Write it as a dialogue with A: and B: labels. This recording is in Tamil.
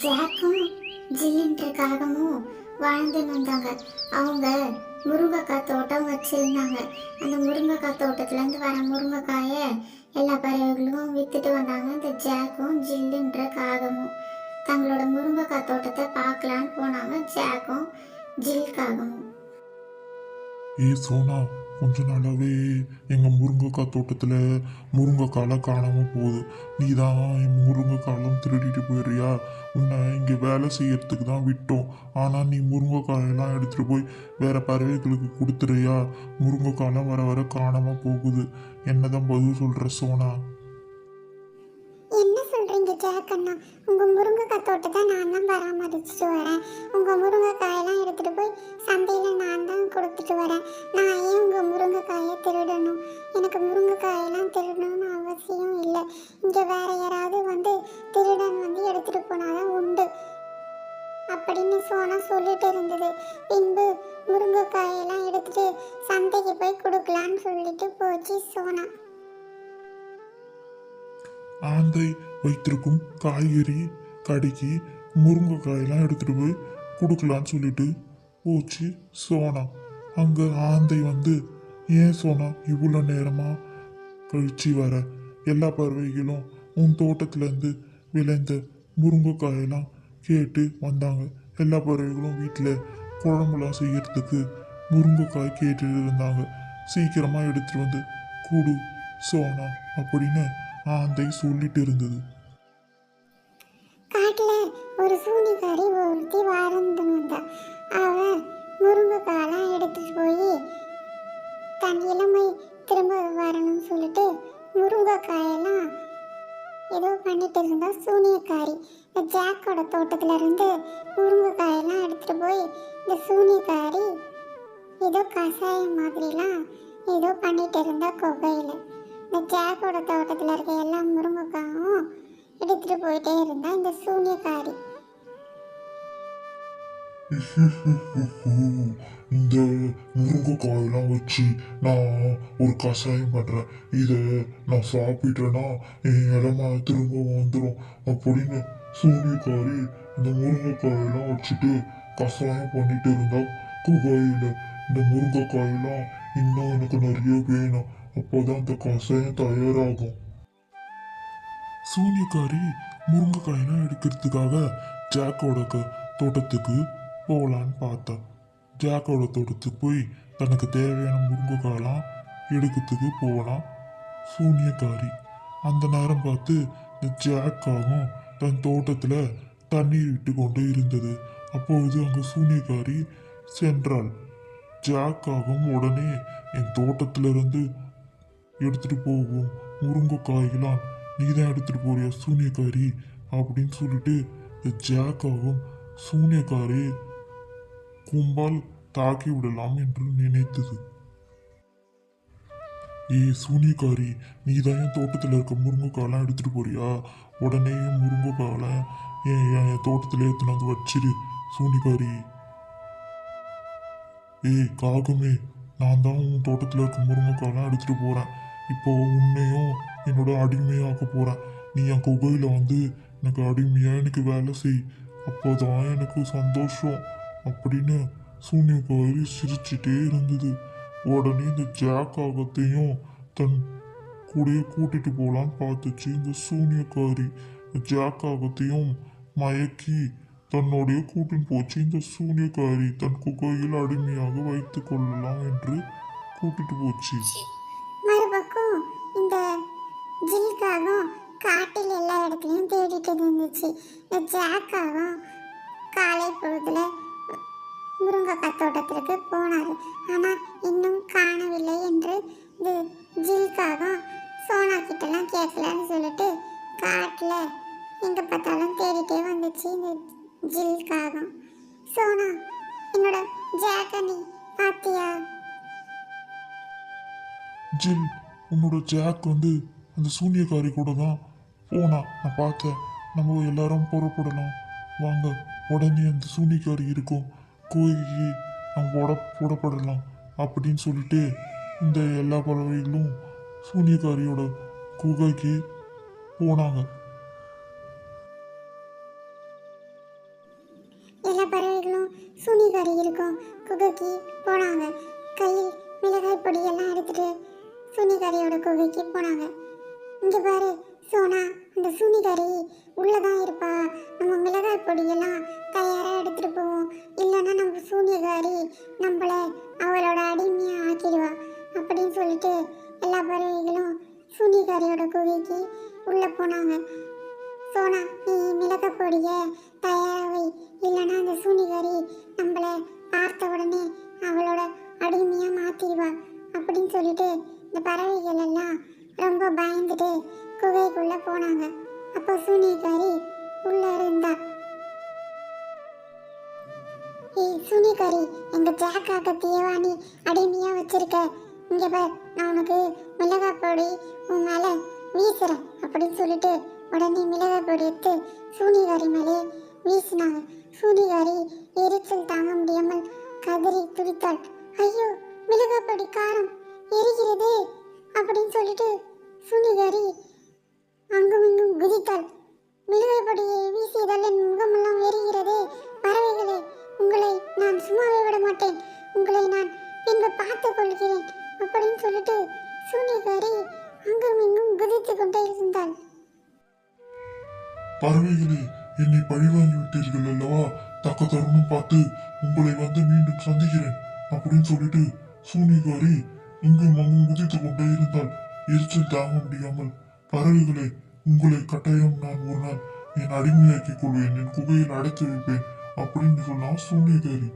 A: ஜாக்கும் ஜில்லுன்ற காகமும் வாழ்ந்துன்னு வந்தாங்க அவங்க முருங்கைக்காய் தோட்டம் வச்சுருந்தாங்க. அந்த முருங்கைக்காய் தோட்டத்துலேருந்து வர முருங்கைக்காயை எல்லா பறவைகளும் விற்றுட்டு வந்தாங்க. இந்த ஜாக்கும் ஜில்லுன்ற காகமும் தங்களோட முருங்கைக்காய் தோட்டத்தை பார்க்கலான்னு போனாங்க. ஜாக்கும் ஜில் காகமும்
B: ஏ சோனா கொஞ்ச நாளாகவே எங்க முருங்கைக்காய் தோட்டத்தில் முருங்கைக்காலாம் காணாமல் போகுது. நீ தான் என் முருங்கைக்காலம் திருடிட்டு போயிடுறியா? உன்னை இங்கே வேலை செய்யறதுக்கு தான் விட்டோம். ஆனால் நீ முருங்கைக்காயெல்லாம் எடுத்துட்டு போய் வேற பறவைகளுக்கு கொடுத்துறியா முருங்கைக்காலம் வர வர காணாமல் போகுது. என்னதான் பதில் சொல்ற சோனா?
A: சொல்றீங்க உங்கள் உங்க முருங்கைக்காய் தோட்டத்தை நான் தான் பராமரிச்சுட்டு வரேன். உங்க முருங்கைக்காயெல்லாம் எடுத்துட்டு போய் சந்தையில் நான் தான் கொடுத்துட்டு வரேன். நான் ஏன் உங்க முருங்கை
B: ஆந்தை வைத்திருக்கும் காய்கறி கடைக்கு முருங்கைக்காயெல்லாம் எடுத்துகிட்டு போய் கொடுக்கலான்னு சொல்லிட்டு போச்சு சோனா. அங்கே ஆந்தை வந்து ஏன் சோனா இவ்வளோ நேரமாக கழிச்சு வர? எல்லா பறவைகளும் உன் தோட்டத்துலேருந்து விளைந்த முருங்கைக்காயெல்லாம் கேட்டு வந்தாங்க. எல்லா பறவைகளும் வீட்டில் குழம்புலாம் செய்யறதுக்கு முருங்கைக்காய் கேட்டு இருந்தாங்க. சீக்கிரமாக எடுத்துகிட்டு வந்து கூடு சோனா அப்படின்னு ஆந்தை சொல்லிட்டு இருந்தது
A: காட்டில் ஒரு சூனிக்காரி ஒருத்தி வாழ்ந்து வந்தா. அவ முருங்கைக்காலாம் எடுத்துட்டு போய் தன் இளமை திரும்ப வரணும்னு சொல்லிட்டு முருங்கைக்காயெல்லாம் ஏதோ பண்ணிட்டு இருந்தா சூனியக்காரி. இந்த ஜாக்கோட தோட்டத்துல இருந்து முருங்கைக்காயெல்லாம் எடுத்துட்டு போய் இந்த சூனியக்காரி ஏதோ கஷாயம் மாதிரிலாம் ஏதோ பண்ணிட்டு இருந்தா குகையில. இந்த ஜாக்கோட தோட்டத்தில் இருக்க எல்லா முருங்கைக்காயும் எடுத்துட்டு போயிட்டே இருந்தா இந்த சூனியக்காரி.
B: இந்த முருங்கைக்காயெல்லாம் வச்சு நான் ஒரு கஷாயம் பண்ணுறேன் இதை நான் சாப்பிட்டேன்னா என் இடமா திரும்ப வந்துடும் அப்படின்னு சூனியக்காரி இந்த முருங்கைக்காயெல்லாம் வச்சுட்டு கஷாயம் பண்ணிட்டு இருந்தா குகையில் இந்த முருங்கைக்காயெல்லாம் இன்னும் எனக்கு நிறைய வேணும். அப்போதான் இந்த கஷாயம் தயாராகும். சூனியக்காரி முருங்கைக்காயெல்லாம் எடுக்கிறதுக்காக ஜாக்கோட தோட்டத்துக்கு போகலான்னு பார்த்தா. ஜாக்கோட தோட்டத்துக்கு போய் தனக்கு தேவையான முருங்கைக்காயெல்லாம் எடுக்கிறதுக்கு போகலாம் சூனியக்காரி. அந்த நேரம் பார்த்து இந்த ஜாக்காகவும் தன் தோட்டத்தில் தண்ணீர் விட்டு கொண்டு இருந்தது. அப்பொழுது அங்கு சூனியக்காரி சென்றாள். ஜாக்காகவும் உடனே என் தோட்டத்திலிருந்து எடுத்துட்டு போகும் முருங்கைக்காய்களாம் நீ தான் எடுத்துட்டு போறியா சூனியக்காரி? அப்படின்னு சொல்லிட்டு இந்த ஜாக்காகவும் சூனியக்காரி கும்பால் தாக்கி விடலாம் என்று நினைத்தது. ஏய் சூனியக்காரி நீ தான் என் தோட்டத்தில் இருக்க முருங்கைக்காயெல்லாம் எடுத்துட்டு போறியா? உடனே என் முருங்கைக்காயெல்லாம் என் என் தோட்டத்தில் எடுத்துன்னு வந்து வச்சிரு சூனியக்காரி. ஏய் காகமே நான் தான் உன் தோட்டத்தில் இருக்க முருங்கைக்காயெல்லாம் எடுத்துட்டு போகிறேன் இப்போ உன்னையும் என்னோட அடிமையாக்க போகிறேன் நீ என் குகையில் வந்து எனக்கு அடிமையாக எனக்கு வேலை செய். அப்போதான் எனக்கு சந்தோஷம். அப்படின்னு சூன்யக்காரி சிரிச்சிட்டே இருந்தது. உடனே இந்த ஜாக்காகத்தையும் தன் கூடயே கூட்டிட்டு போகலான்னு பார்த்துச்சு இந்த சூன்யக்காரி ஜாக்காகத்தையும் மயக்கி தன்னுடைய கூட்டின் போச்சு. இந்த சூன்யக்காரி தன் குகையில் அடிமையாக வைத்து கொள்ளலாம் என்று கூட்டிட்டு போச்சு.
A: இடத்துலையும் இருந்துச்சு இந்த ஜாக்காவும் காலை பொழுதுல முருங்கைக்காய் தோட்டத்திற்கு போனார். ஆனால் இன்னும் காணவில்லை என்று இந்த ஜில்காகம் சோனா கிட்டலாம் கேட்கலன்னு சொல்லிட்டு காட்டில் எங்கே பார்த்தாலும் தேடிட்டே வந்துச்சு இந்த ஜில்காகும் சோனா என்னோட ஜாக்கை நீ பாத்தியா
B: ஜில் உன்னோட ஜாக் வந்து அந்த சூனியக்காரி கூட தான் போனா. நான் பார்த்தேன். நம்ம எல்லாரும் புறப்படலாம் வாங்க உடனே அந்த சூனிக்காரி இருக்கும். கோயிலுக்கு நம்ம புட புடப்படலாம் அப்படின்னு சொல்லிட்டு இந்த எல்லா பறவைகளும் சூனியக்காரியோட குகைக்கு போனாங்க.
A: எல்லா பறவைகளும் சூனியக்காரி இருக்கும் குகைக்கு போனாங்க. கையில் மிளகாய் பொடி எல்லாம் எடுத்துட்டு சூனியக்காரியோட குகைக்கு போனாங்க. இங்கே பாரு சோனா அந்த சூனிகாரி உள்ளதான் இருப்பா. நம்ம மிளகாய் பொடியெல்லாம் தயாராக எடுத்துட்டு போவோம். இல்லைன்னா நம்ம சூனியகாரி நம்மள அவளோட அடிமையாக ஆக்கிடுவா. அப்படின்னு சொல்லிட்டு எல்லா பறவைகளும் சூனியகாரியோட குகைக்கு உள்ளே போனாங்க. சோனா நீ மிளகாய் பொடியை தயாரா வை. இல்லைன்னா அந்த சூனிகாரி நம்மள பார்த்த உடனே அவளோட அடிமையாக மாற்றிடுவா அப்படின்னு சொல்லிட்டு இந்த பறவைகள் எல்லாம் ரொம்ப பயந்துட்டு குகைக்குள்ள போனாங்க. அப்போ சுனிகாரி உள்ள இருந்தா. ஏய் சுனிகாரி எங்க ஜாக்காக்க தேவானி அடிமையா வச்சிருக்க. இங்க பார் நான் உனக்கு மிளகாய் பொடி உன் மேல வீசுறேன் அப்படின்னு சொல்லிட்டு உடனே மிளகாய் பொடி எடுத்து சூனிகாரி மேலே வீசினாங்க. சூனிகாரி எரிச்சல் தாங்க முடியாமல் கதறி துடித்தாள். ஐயோ மிளகாய் பொடி காரம் எரிகிறதே. அப்படின்னு சொல்லிட்டு சூனிகாரி அங்கும் இங்கும் குதித்தாள். மிளகாய் வீசியதால் என் முகமெல்லாம் எரிகிறதே. பறவைகளே உங்களை நான் சும்மாவே விட மாட்டேன். உங்களை நான் பின்பு பார்த்து கொள்கிறேன் அப்படின்னு சொல்லிட்டு சூனிகாரி அங்கும் இங்கும் குதித்து கொண்டே இருந்தாள்.
B: பறவைகளே என்னை பழிவாங்கி விட்டீர்கள் அல்லவா? தக்க தருணம் பார்த்து உங்களை வந்து மீண்டும் சந்திக்கிறேன் அப்படின்னு சொல்லிட்டு சூனிகாரி இங்கும் அங்கும் குதித்து கொண்டே இருந்தால் எரிச்சல் தாங்க முடியாமல் பறவைகளை உங்களை கட்டாயம் நான் ஒரு நாள் என் அடிமையாக்கிக் கொள்வேன் என் குகையில் அடைத்து வைப்பேன் அப்படின்னு சொன்னா சூனிகாரி